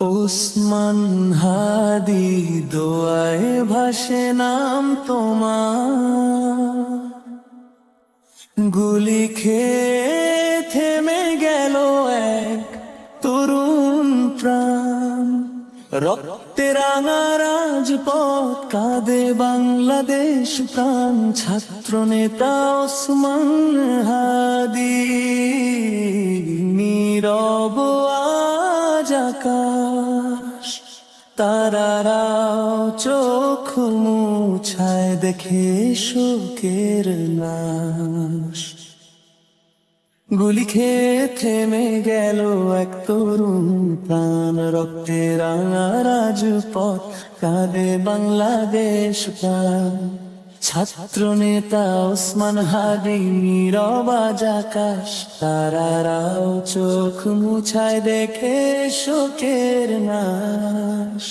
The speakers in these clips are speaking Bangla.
ওসমান হাদি দোয়ায় ভাসে নাম তোমার। গুলি খেয়ে থেমে গেল এক তরুণ প্রাণ। রক্তে রাঙা রাজপথ, কাঁদে বাংলাদেশ প্রাণ। ছাত্র নেতা ওসমান হাদি, নীরব আজ আকাশ তারারাও চোখ মুছায় দেখে শোকের নাশ। গুলি খেয়ে থেমে গেল এক তরুণ প্রাণ। রক্তে রাঙা রাজপথ, কাঁদে বাংলাদেশ প্রাণ। ছাত্র নেতা ওসমান হাদি, নীরবাজ আকাশ, তারারাও চোখ মুছায় দেখে শোকের নাশ।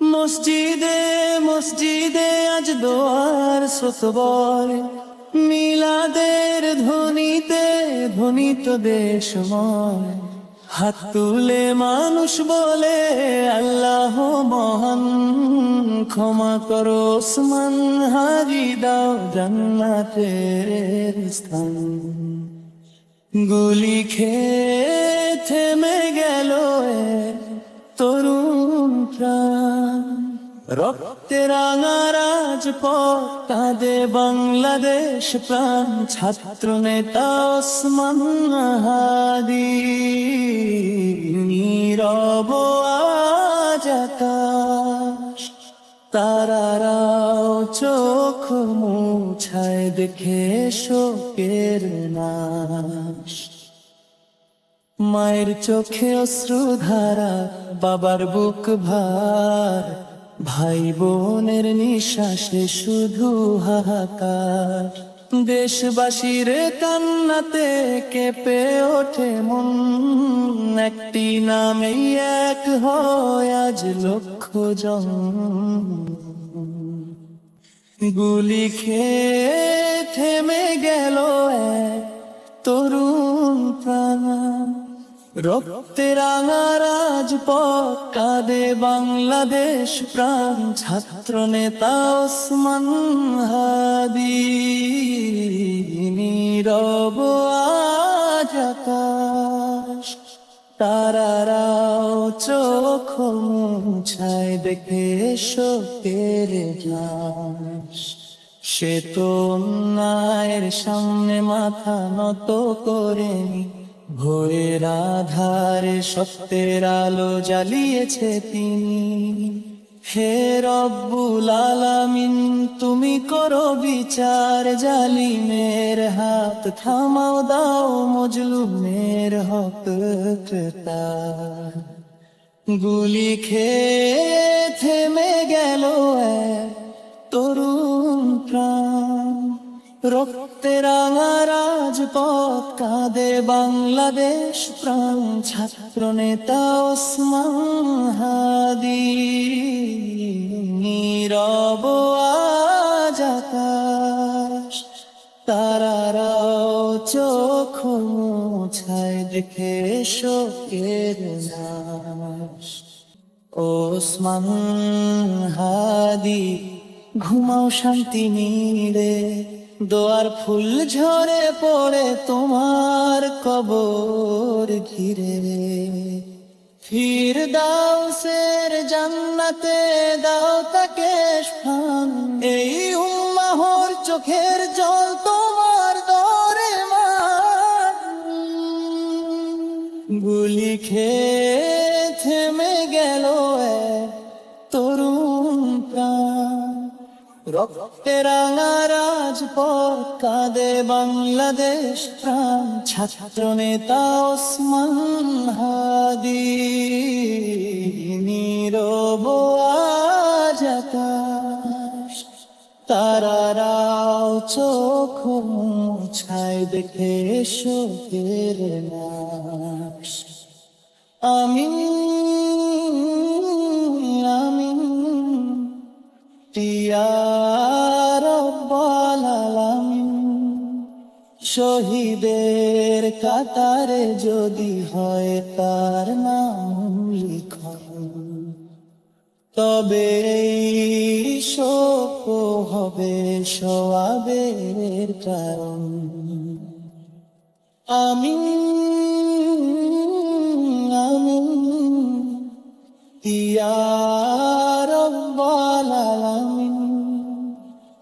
মসজিদে মসজিদে আজ দোয়ার স্রোতবর মিলাদের ধ্বনিতে ধ্বনিত দেশময় হাত তুলে মানুষ বলে, আল্লাহ মহান, ক্ষমা করো ওসমান হারি দাও জান্নাতের স্থান। গুলি খেয়ে থেমে গেল তরুণ প্রাণ। রক্তে রাঙা রাজপথ কাঁদে বাংলাদেশ প্রাণ, ছাত্র নেতা ওসমান হাদি। নীরব তারারাও চোখ মুছায় দেখে শোকের নাশ। মায়ের চোখে অশ্রুধারা, বাবার বুক ভার ভাই বোনের নিঃশ্বাসে শুধু হাহাকার। দেশবাসীর কান্নাতে কেঁপে ওঠে মন। একটি নামেই এক হয় আজ লক্ষ জন গুলি খেয়ে থেমে গেল এক তরুণ প্রাণ। রক্তে রাঙা কাঁদে বাংলাদেশ প্রাণ, ছাত্র নেতা ওসমান হাদি। নীরব আজ তারারাও চোখ মুছায় দেখে শোকের নাশ সে তো অন্যায়ের সামনে মাথা নত করেনি ভোরের আধারে সত্যের আলো জ্বালিয়েছে তিনি। হে রব্বুল আলামিন, তুমি করো বিচার, জালিমের হাত থামাও, দাও মজলুমের হক গুলি খেয়ে থেমে গেল তরুণ প্রাণ। রক্তে রাঙা রাজপথ কাঁদে বাংলাদেশ প্রাণ ছাত্র নেতা ওসমান হাদি। নীরব আকাশ তারারাও চোখ মুছায় দেখে শোকের নাশ। ওসমান হাদি, ঘুমাও শান্তি নীড়ে দোয়ার ফুল ঝরে পড়ে তোমার কবর ঘিরে। ফির দাও সের জান্নাতে দাও তাকে স্থান। এই উম্মাহর চোখের জল তোমার দরে মা গুলি খেয়ে রক্তে রাঙা কাঁদে বাংলাদেশ প্রাণ। ছাত্র নেতা ওসমান হাদি, নীরব আজ আকাশ। তারারাও চোখ মুছায়, দেখে শোকের নাশ। আমিন। শহীদের কাতারে যদি হয় তার নাম লিখন। তবে শোক হবে সবাবের কারণ। আমি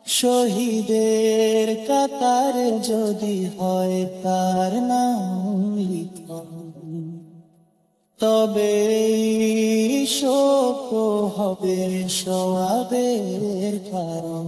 শহীদের কাতার যদি হয় তার নাম তবে শোক হবে সবাবের কারণ।